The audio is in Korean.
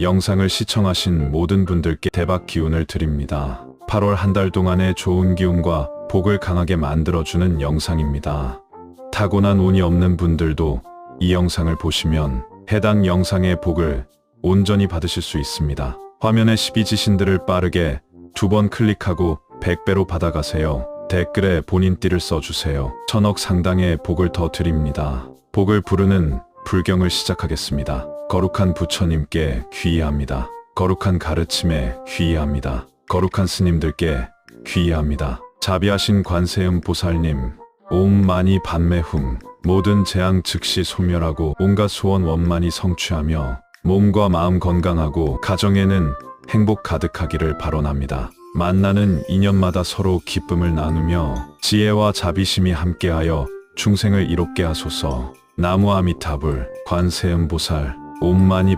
영상을 시청하신 모든 분들께 대박 기운을 드립니다. 8월 한 달 동안의 좋은 기운과 복을 강하게 만들어주는 영상입니다. 타고난 운이 없는 분들도 이 영상을 보시면 해당 영상의 복을 온전히 받으실 수 있습니다. 화면의 12지신들을 빠르게 두 번 클릭하고 100배로 받아가세요. 댓글에 본인 띠를 써주세요. 천억 상당의 복을 더 드립니다. 복을 부르는 불경을 시작하겠습니다. 거룩한 부처님께 귀의합니다. 거룩한 가르침에 귀의합니다. 거룩한 스님들께 귀의합니다. 자비하신 관세음 보살님, 옴 마니 반매흠, 모든 재앙 즉시 소멸하고 온갖 소원 원만히 성취하며 몸과 마음 건강하고 가정에는 행복 가득하기를 발언합니다. 만나는 인연마다 서로 기쁨을 나누며 지혜와 자비심이 함께하여 중생을 이롭게 하소서. 나무 아미타불, 관세음보살, 옴마니